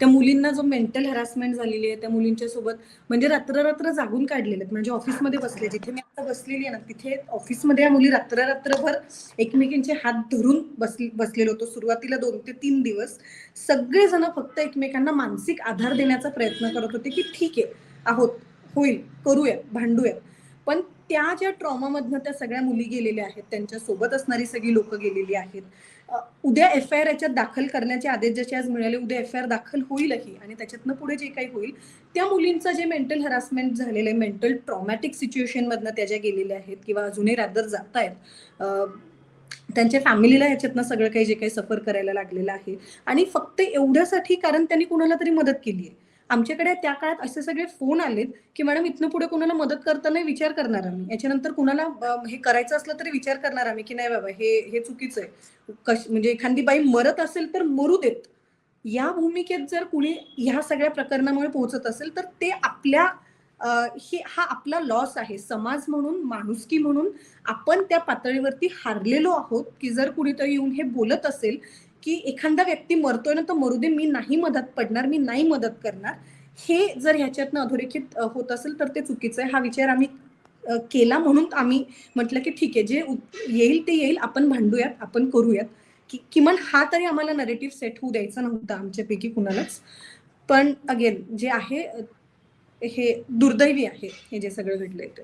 त्या मुलींना जो मेंटल हॅरासमेंट झालेली आहे त्या मुलींच्या सोबत म्हणजे रात्ररात्र जागून काढलेले आहेत. म्हणजे ऑफिसमध्ये बसले जिथे मी आता बसलेली आहे ना तिथे ऑफिसमध्ये या मुली रात्र रात्रभर एकमेकींचे हात धरून बसले बसलेलो होतो. सुरुवातीला दोन ते तीन दिवस सगळेजण फक्त एकमेकांना मानसिक आधार देण्याचा प्रयत्न करत होते की ठीक आहे आहोत होईल करूया भांडूया. पण त्या ज्या ट्रॉमामधनं त्या सगळ्या मुली गेलेल्या आहेत त्यांच्यासोबत असणारी सगळी लोक गेलेली आहेत उद्या एफ आय आर याच्यात दाखल करण्याचे आदेश जसे आज मिळाले उद्या एफ आय आर दाखल होईलही आणि त्याच्यातनं पुढे जे काही होईल त्या मुलींचं जे मेंटल हॅरासमेंट झालेलं आहे मेंटल ट्रॉमॅटिक सिच्युएशन मधनं त्या ज्या गेलेल्या आहेत किंवा अजूनही रादर जात आहेत त्यांच्या फॅमिलीला ह्याच्यातनं सगळं काही जे काही सफर करायला लागलेलं आहे आणि फक्त एवढ्यासाठी कारण त्यांनी कुणाला तरी मदत केली आहे आमच्याकडे त्या काळात असे सगळे फोन आलेत की मॅडम इथनं पुढे कोणाला मदत करताना विचार करणार आम्ही. याच्यानंतर कुणाला हे करायचं असलं तरी विचार करणार आम्ही की नाही बाबा हे हे चुकीचं आहे. कश म्हणजे एखादी बाई मरत असेल तर मरू देत. या भूमिकेत जर कुणी ह्या सगळ्या प्रकरणामुळे पोहोचत असेल तर ते आपल्या हे हा आपला लॉस आहे. समाज म्हणून माणुसकी म्हणून आपण त्या पातळीवरती हारलेलो आहोत की जर कुणीतरी येऊन हे बोलत असेल की एखादा व्यक्ती मरतोय ना तर मरू दे मी नाही मदत पडणार मी नाही मदत करणार. हे जर ह्याच्यातनं अधोरेखित होत असेल तर ते चुकीचं आहे. हा विचार आम्ही केला म्हणून आम्ही म्हटलं की ठीक आहे जे येईल ते येईल आपण भांडूयात आपण करूयात. की किमान हा तरी आम्हाला नरेटिव्ह सेट होऊ द्यायचा नव्हता आमच्यापैकी कुणालाच. पण अगेन जे आहे हे दुर्दैवी आहे हे जे सगळं घडलंय ते.